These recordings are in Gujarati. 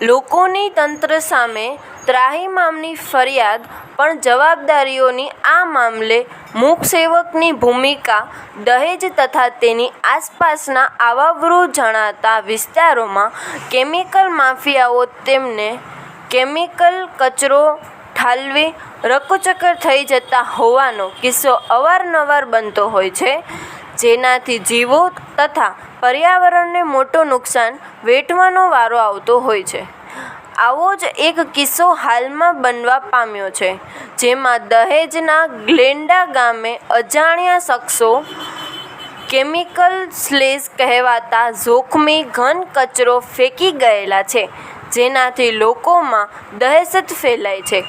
લોકોની તંત્ર સામે ત્રાહિમામની ફરિયાદ, પણ જવાબદારીઓની આ મામલે મૂકસેવકની ભૂમિકા દહેજ તથા તેની આસપાસના આવાવરૂ જણાતા વિસ્તારોમાં કેમિકલ માફિયાઓ તેમને કેમિકલ કચરો ઠાલવી રકુચક્કર થઈ જતા હોવાનો કિસ્સો અવારનવાર બનતો હોય છે. જેનાથી જીવો તથા પર્યાવરણને મોટું નુકસાન વેઠવાનો વારો આવતો હોય છે. આવો જ એક કિસ્સો હાલમાં બનવા પામ્યો છે, જેમાં દહેજના ગ્લેન્ડા ગામે અજાણ્યા શખ્સો કેમિકલ સ્લેઝ કહેવાતા જોખમી ઘન કચરો ફેંકી ગયેલા છે, જેનાથી લોકોમાં દહેશત ફેલાય છે.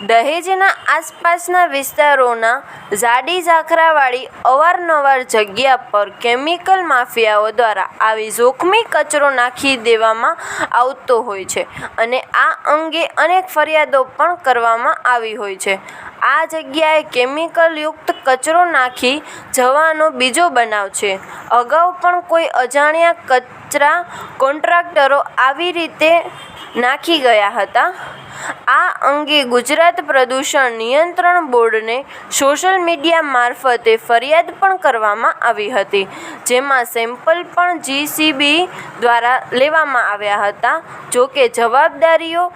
દહેજના આસપાસના વિસ્તારોના જાડી ઝાખરાવાળી અવારનવાર જગ્યા પર કેમિકલ માફિયાઓ દ્વારા આવી જોખમી કચરો નાખી દેવામાં આવતો હોય છે અને આ અંગે અનેક ફરિયાદો પણ કરવામાં આવી હોય છે. આ જગ્યાએ કેમિકલયુક્ત કચરો નાખી જવાનો બીજો બનાવ છે. અગાઉ પણ કોઈ અજાણ્યા કચરા કોન્ટ્રાક્ટરો આવી રીતે નાખી ગયા હતા. આ અંગે ગુજરાત પ્રદૂષણ નિયંત્રણ બોર્ડને સોશિયલ મીડિયા મારફતે ફરિયાદ પણ કરવામાં આવી હતી, જેમાં સેમ્પલ પણ જીસીબી દ્વારા લેવામાં આવ્યા હતા. જોકે જવાબદારીઓ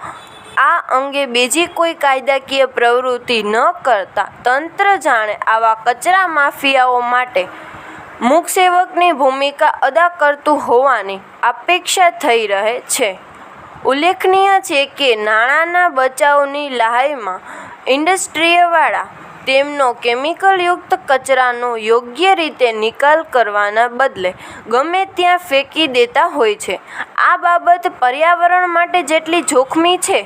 આ અંગે બીજી કોઈ કાયદાકીય પ્રવૃત્તિ ન કરતા તંત્ર જાણે આવા કચરા માફિયાઓ માટે મૂકસેવકની ભૂમિકા અદા કરતું હોવાની અપેક્ષા થઈ રહે છે. ઉલ્લેખનીય છે કે નાણાંના બચાવની લહાઈમાં ઇન્ડસ્ટ્રીવાળા તેમનો કેમિકલયુક્ત કચરાનો યોગ્ય રીતે નિકાલ કરવાના બદલે ગમે ત્યાં ફેંકી દેતા હોય છે. આ બાબત પર્યાવરણ માટે જેટલી જોખમી છે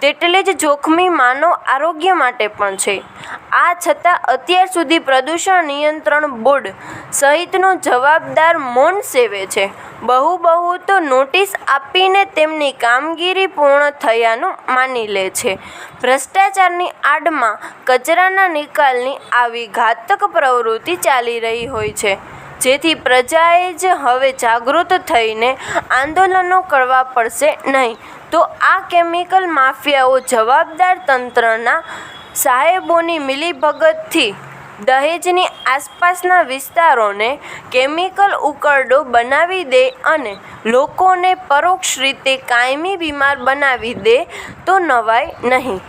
તેટલી જ જોખમી માનવ આરોગ્ય માટે પણ છે. આ છતાં અત્યાર સુધી પ્રદૂષણ નિયંત્રણ બોર્ડ સહિતનો જવાબદાર મૌન સેવે છે. બહુ બહુ તો નોટિસ આપીને તેમની કામગીરી પૂર્ણ થયાનું માની લે છે. ભ્રષ્ટાચારની આડમાં કચરાના નિકાલની આવી ઘાતક પ્રવૃત્તિ ચાલી રહી હોય છે. જેથી પ્રજાએ જ હવે જાગૃત થઈને આંદોલનો કરવા પડશે નહીં. તો આ કેમિકલ માફિયાઓ જવાબદાર તંત્રના સાહેબોની મિલીભગતથી દહેજની આસપાસના વિસ્તારોને કેમિકલ ઉકરડો બનાવી દે અને લોકોને પરોક્ષ રીતે કાયમી બીમાર બનાવી દે તો નવાય નહીં.